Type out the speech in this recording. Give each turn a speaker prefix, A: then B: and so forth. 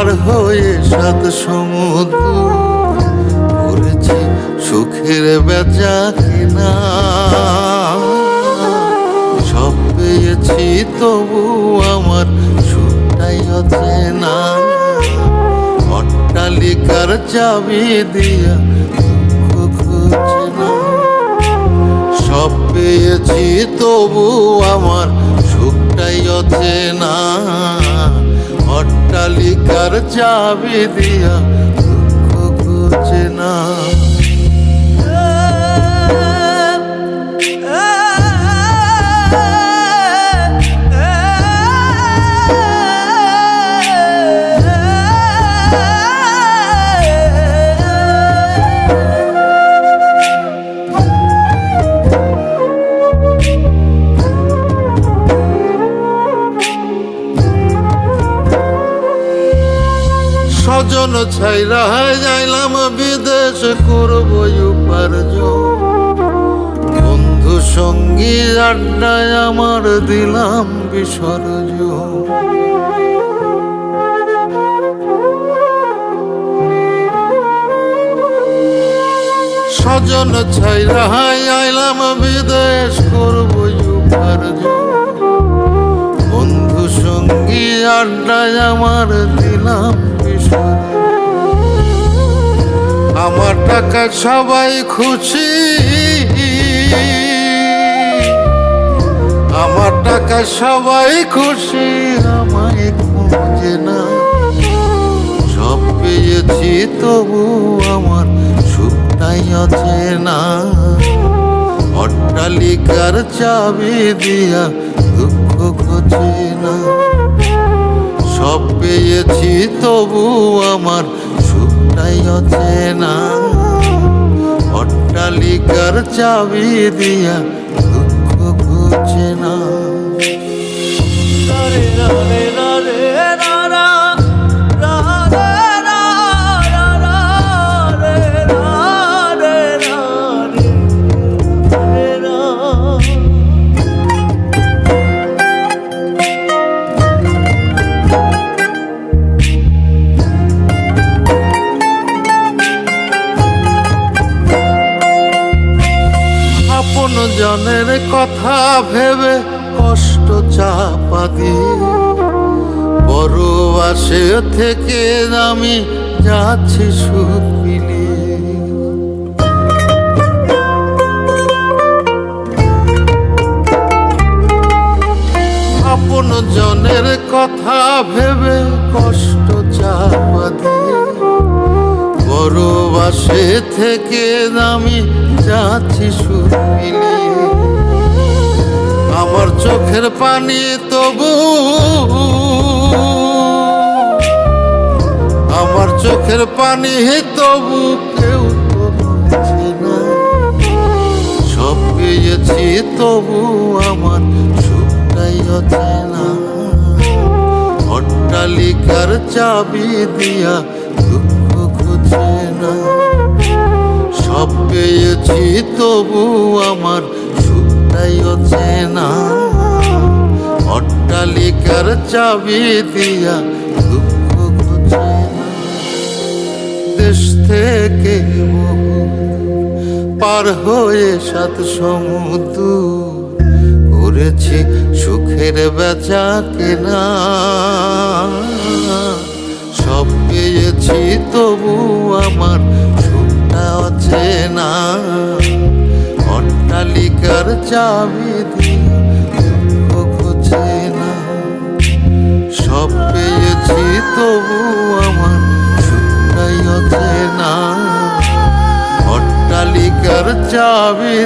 A: পার হয়ে সাত সমুদ্র সুখের বেচা কিনা। সব পেয়েছি তবু আমার সুখটাই অচেনা অট্টালিকার চাবি দিয়া সব পেয়েছি তবু আমার সুখটাই অচেনা অট্টালিকার চাবি দিয়া দুঃখ না। স্বজন ছাইরা যাইলাম, বিদেশ করব উপার্জন বন্ধু সঙ্গী আড্ডায় আমার দিলাম বিসর্জন স্বজন ছাইরা আইলাম, বিদেশ করব উপার্জন বন্ধু সঙ্গী আড্ডায় আমার দিলাম আমার টাকা সবাই খুশি। আমার টাকা সবাই খুশি, আমায় খুঁজে না। সব পেয়েছি, তবু আমার সুখটাই আছে না। অট্টালিকার চাবি দিয়া দুঃখ খোঁজে না। সব পেয়েছি, তবু আমার সুখটাই আছে না। অট্টালিকার চাবি দিয়া দুঃখ খুঁজে না। জনের কথা ভেবে কষ্ট চাপা দিয়ে আসে থেকে আমি যাচ্ছি সুখ মিলিয়ে। আপন জনের কথা ভেবে কষ্ট বাসে থেকে আমি যাচ্ছি মিলিয়ে আমার চোখের পানি তবু আমার চোখের পানি তবু কেউ না। সব পেয়েছি তবু আমার সুখটাই অচেনা। অট্টালিকার চাবি দিয়া না। সব পেয়েছি তবু আমার সুখটাই অচেনা। অট্টালিকার চাবি দিয়া দুঃখ খুঁজে দেশ থেকে পার হয়ে সাত সমুদ্র করেছি সুখের বেচা কেনা। সব পেয়েছি, তবু আমার সুখটা আছে না অট্টালিকার চাবি দিয়ে না। সব পেয়েছি, তবু আমার সুখটাই আছে না অট্টালিকার চাবি